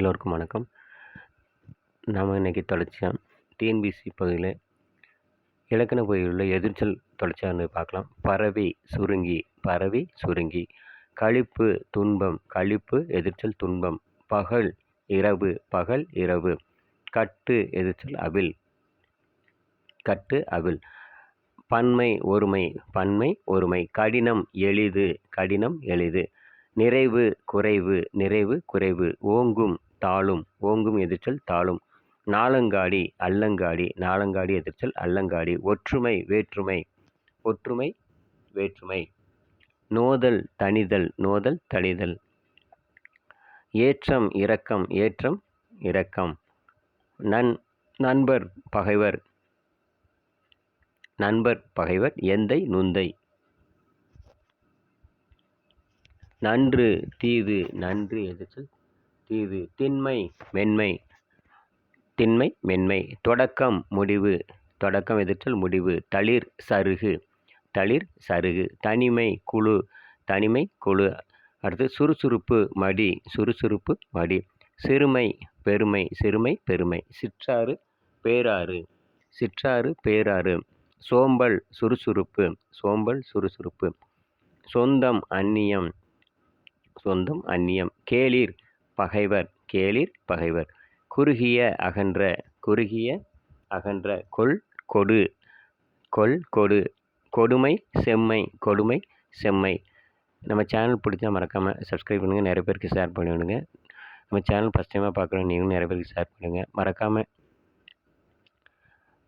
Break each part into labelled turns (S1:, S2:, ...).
S1: எல்லோருக்கும் வணக்கம். நாம் இன்றைக்கி தொடர்ச்சியாக டிஎன்பிசி பகுதியில் இலக்கண பகுதியில் உள்ள எதிர்ச்சல் தொடர்ச்சியாக பார்க்கலாம். பறவை சுருங்கி பறவை சுருங்கி. களிப்பு துன்பம் களிப்பு எதிர்ச்சல் துன்பம். பகல் இரவு பகல் இரவு. கட்டு எதிர்ச்சல் அவில் கட்டு அவில் பன்மை ஒருமை. பன்மை ஒருமை. கடினம் எளிது. கடினம் எளிது. நிறைவு குறைவு. நிறைவு குறைவு. ஓங்கும் தாளும் ஓங்கும் எதிர்ச்சொல் தாளும். நாளங்காடி அல்லங்காடி நாளங்காடி எதிர்ச்சொல் அல்லங்காடி. ஒற்றுமை வேற்றுமை ஒற்றுமை வேற்றுமை. நோதல் தணிதல் நோதல் தனிதல் ஏற்றம் இரக்கம் ஏற்றம் இரக்கம். நன் நண்பர் பகைவர். நண்பர் பகைவர் எந்தை நுந்தை. நன்று தீது நன்று எதிர்ச்சல் தீது திண்மை மென்மை. திண்மை மென்மை. தொடக்கம் முடிவு. தொடக்கம் எதிர்த்தல் முடிவு. தளிர் சருகு. தளிர் சருகு. தனிமை குழு. தனிமை குழு. அடுத்து சுறுசுறுப்பு மடி. சுறுசுறுப்பு மடி. சிறுமை பெருமை. சிறுமை பெருமை. சிற்றாறு பேராறு. சிற்றாறு பேராறு. சோம்பல் சுறுசுறுப்பு. சோம்பல் சுறுசுறுப்பு. சொந்தம் அந்நியம். சொந்தம் அந்நியம். கேளிர். பகைவர் கேளிர் பகைவர். குறுகிய அகன்ற குறுகிய அகன்ற கொள் கொடு. கொள் கொடு. கொடுமை செம்மை கொடுமை செம்மை. நம்ம சேனல் பிடிச்சா மறக்காமல் சப்ஸ்கிரைப் பண்ணுங்கள் நிறைய பேருக்கு ஷேர் பண்ணி விடுங்க நம்ம சேனல் ஃபஸ்ட் டைமாக பார்க்குறோம் நீங்களும் நிறைய பேருக்கு ஷேர் பண்ணுங்கள் மறக்காமல்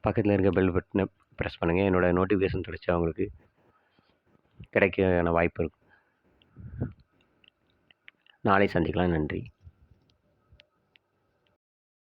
S1: பக்கத்தில் இருக்க பெல் பட்டனை ப்ரெஸ் பண்ணுங்கள் என்னோடய நோட்டிஃபிகேஷன் தொடர்ச்சி அவங்களுக்கு கிடைக்கான வாய்ப்பு இருக்கும். நாளை சந்திக்கலாம். நன்றி.